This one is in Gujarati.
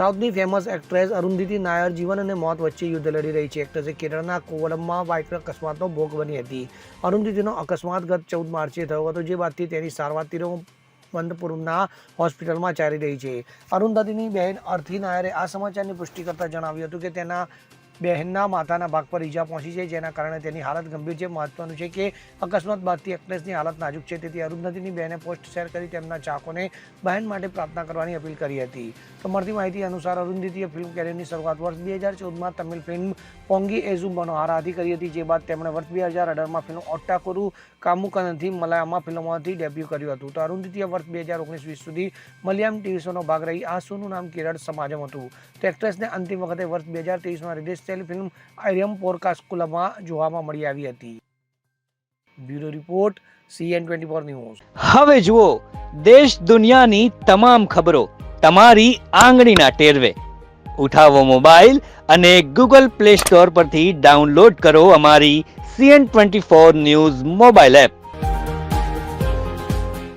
સાઉથની ફેમસ એક્ટ્રેસ અરુંધતી નાયર જીવન અને મોત વચ્ચે યુદ્ધ લડી રહી છે. એક્ટ્રેસે કેરળના કોવલમમાં બાઇક અકસ્માતનો ભોગ બની હતી. અરુંધતીનો અકસ્માત ગત ચૌદ માર્ચે થયો હતો, જે બાદથી તેની સારવાર તિરુવનંતપુરમના હોસ્પિટલમાં ચાલી રહી છે. અરુંધતીની બહેન અર્થી નાયરે આ સમાચારની પુષ્ટિ કરતા જણાવ્યું હતું કે તેના બહેનના માથાના ભાગ પર ઈજા પહોંચી છે, જેના કારણે તેની હાલત ગંભીર છે. મહત્વનું છે કે અકસ્માત બાદથી એક્ટ્રેસની હાલત નાજુક છે. તેથી અરુંધતીની બહેને પોસ્ટ શેર કરી તેમના ચાહકોને બહેન માટે પ્રાર્થના કરવાની અપીલ કરી હતી. તો મળતી માહિતી અનુસાર અરુંધતીએ ફિલ્મ કેરિયરની શરૂઆત વર્ષ બે હજાર ચૌદમાં તમિલ ફિલ્મ પોંગી એઝુ મનોહારાથી કરી હતી. જે બાદ તેમણે વર્ષ બે હજાર અઢારમાં ફિલ્મ ઓટ્ટાકુરુ કામુકનથી મલયામા ફિલ્મોથી ડેબ્યુ કર્યું હતું. તો અરુંધતીએ વર્ષ બે હજાર ઓગણીસ વીસ સુધી મલયામ ટીવી શોનો ભાગ રહી આ શોનું નામ કેરળ સમાજમ હતું. તો એક્ટ્રેસને અંતિમ વખતે વર્ષ બે હજાર તેવીસમાં રિલીઝ થયેલી ફિલ્મ આર્યમ પોરકાસ્કુલમાં જોવામાં મળી આવી હતી. Bureau report, CN twenty four news. હવે જુઓ, દેશ દુનિયાની તમામ ખબરો તમારી આંગળીના ટેરવે. ઉઠાવો મોબાઈલ અને ગૂગલ પ્લે સ્ટોર પરથી ડાઉનલોડ કરો અમારી CN twenty four news mobile app.